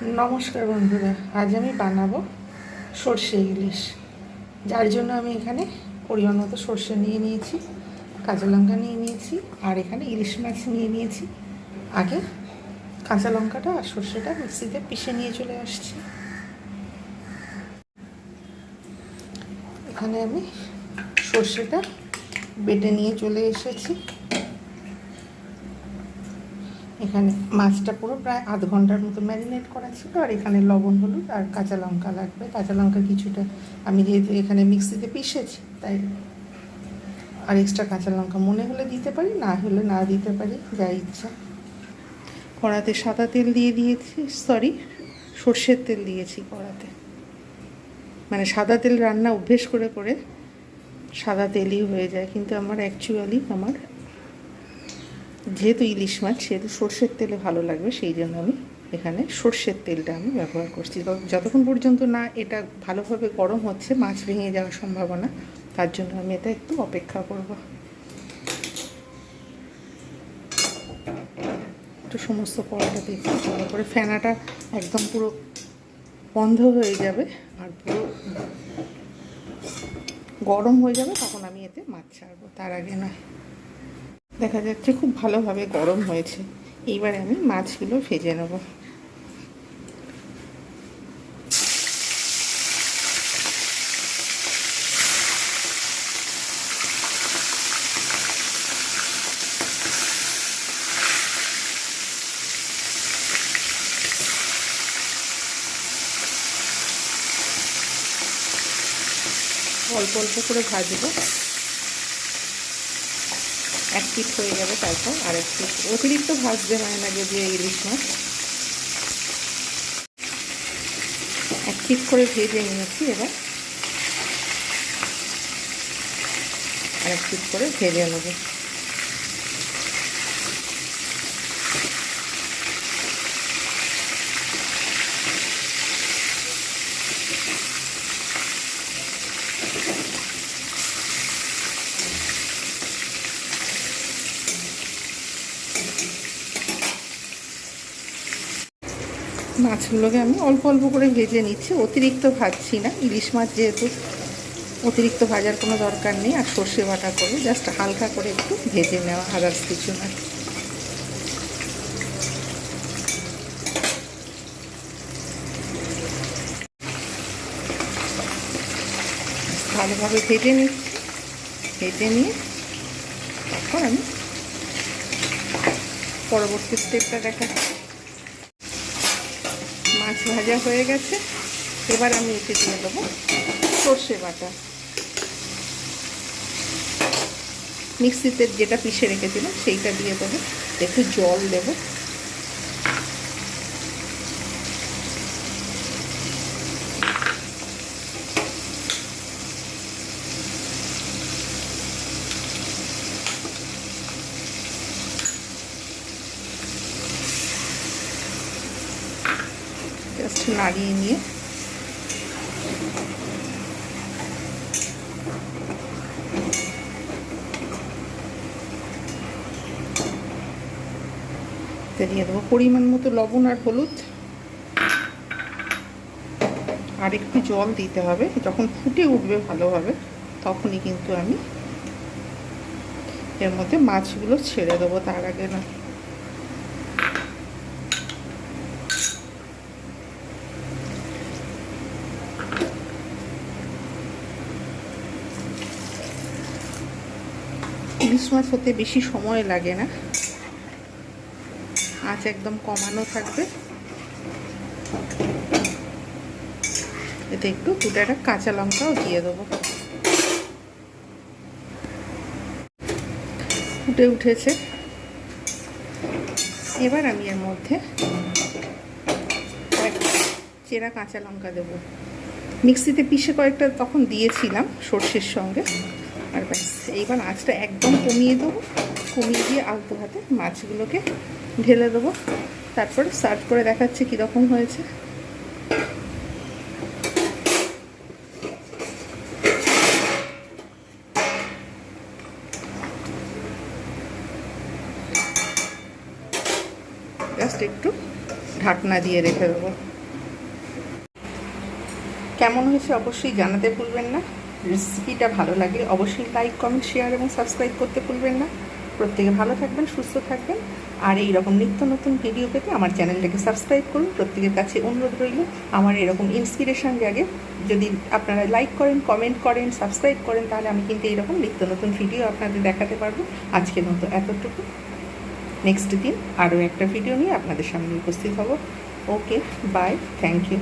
নমস্কার বন্ধুরা, আজ আমি বানাবো সর্ষে ইলিশ। যার জন্য আমি এখানে পরিমাণ মতো সর্ষে নিয়ে নিয়েছি, কাঁচা লঙ্কা নিয়ে নিয়েছি, আর এখানে ইলিশ মাছ নিয়ে নিয়েছি। আগে কাঁচা লঙ্কাটা আর সর্ষেটা মিক্সিতে পিষে নিয়ে চলে আসছি। এখানে আমি সর্ষেটা বেটে নিয়ে চলে এসেছি। এখানে মাছটা পুরো প্রায় আধ ঘণ্টার মতো ম্যারিনেট করা ছিল, আর এখানে লবণ, হলুদ আর কাঁচা লঙ্কা লাগবে। কাঁচা লঙ্কা কিছুটা আমি যেহেতু এখানে মিক্সিতে পিষেছি, তাই আর এক্সট্রা কাঁচা লঙ্কা মনে হলে দিতে পারি, না হলে না দিতে পারি, যা ইচ্ছা। কড়াতে সাদা তেল দিয়ে দিয়েছি সরি সর্ষের তেল দিয়েছি কড়াতে। মানে সাদা তেল রান্না অভ্যেস করে করে সাদা তেলই হয়ে যায়, কিন্তু আমার অ্যাকচুয়ালি আমার যেহেতু ইলিশ মাছ, সেহেতু সর্ষের তেলে ভালো লাগবে, সেই জন্য আমি এখানে সর্ষের তেলটা আমি ব্যবহার করছি। যতক্ষণ পর্যন্ত না এটা ভালোভাবে গরম হচ্ছে, মাছ ভেঙে যাওয়ার সম্ভাবনা, তার জন্য আমি এটা একটু অপেক্ষা করব। একটু সমস্ত কড়াটা দেখতে ভালো করে ফেনাটা একদম পুরো বন্ধ হয়ে যাবে আর পুরো গরম হয়ে যাবে, তখন আমি এতে মাছ ছাড়বো। তার আগে নয়। দেখা যাচ্ছে খুব ভালোভাবে গরম হয়েছে। এইবারে আমি মাছগুলো ভেজে নেব। অল্প অল্প করে ভাজবো। পিট হয়ে যাবে তারপর আর এক অতিরিক্ত ভাজতে হয় না যদি ইলিশ মাছ। এক পিট করে ভেজে নিয়েছি এবার। আর এক পিট করে ভেজে নেব। মাছগুলোকে আমি অল্প অল্প করে ভেজে নিচ্ছি, অতিরিক্ত ভাজছি না। ইলিশ মাছ যেহেতু অতিরিক্ত ভাজার কোনো দরকার নেই, আর সর্ষে বাটা করে জাস্ট হালকা করে একটু ভেজে নেওয়া আদার্স কিছু না। ভালোভাবে ভেজে নিচ্ছি। ভেজে নিয়ে তারপর আমি পরবর্তী স্টেপটা দেখাচ্ছি। ভাজা হয়ে গেছে। এবার আমি এতে দিয়ে দেবো সর্ষে বাটা। মিক্সিতে যেটা পিষে রেখেছিলাম, সেইটা দিয়ে দেবো। একটু জল দেবো। জাস্ট নাড়িয়ে নিয়ে। দিয়ে দেবো। পরিমাণ মতো লবণ আর হলুদ। আর একটু জল দিতে হবে। যখন ফুটে উঠবে ভালোভাবে, তখনই কিন্তু আমি এর মধ্যে মাছগুলো ছেড়ে দেবো। তার আগে না ইলিশ মাছ হতে বেশি সময় লাগে না। আঁচ একদম কমানো থাকবে। এতে একটু দুটো একটা কাঁচা লঙ্কাও দিয়ে দেবো। ফুটে উঠেছে। এবার আমি এর মধ্যে চেরা কাঁচা লঙ্কা দেবো। মিক্সিতে পিষে কয়েকটা তখন দিয়েছিলাম সর্ষের সঙ্গে। আর ব্যাস, এইবার আঁচটা একদম কমিয়ে দেবো। কমিয়ে দিয়ে আলতো হাতে মাছগুলোকে ঢেলে দেবো। তারপরে সার্ভ করে দেখাচ্ছে কীরকম হয়েছে। একটু ঢাকনা দিয়ে রেখে দেবো। কেমন হয়েছে অবশ্যই জানাতে ভুলবেন না। রেসিপিটা ভালো লাগলে অবশ্যই লাইক কমেন্ট শেয়ার এবং সাবস্ক্রাইব করতে ভুলবেন না। প্রত্যেকে ভালো থাকবেন, সুস্থ থাকবেন। আর এই রকম নিত্য নতুন ভিডিও পেতে আমার চ্যানেলটাকে সাবস্ক্রাইব করুন। প্রত্যেকের কাছে অনুরোধ রইল, আমার এরকম ইন্সপিরেশন জাগে। যদি আপনারা লাইক করেন কমেন্ট করেন সাবস্ক্রাইব করেন, তাহলে আমি কিন্তু এইরকম নিত্য নতুন ভিডিও আপনাদের দেখাতে পারব। আজকের মতো এতটুকু। নেক্সট দিন আরও একটা ভিডিও নিয়ে আপনাদের সামনে উপস্থিত হব। Okay bye thank you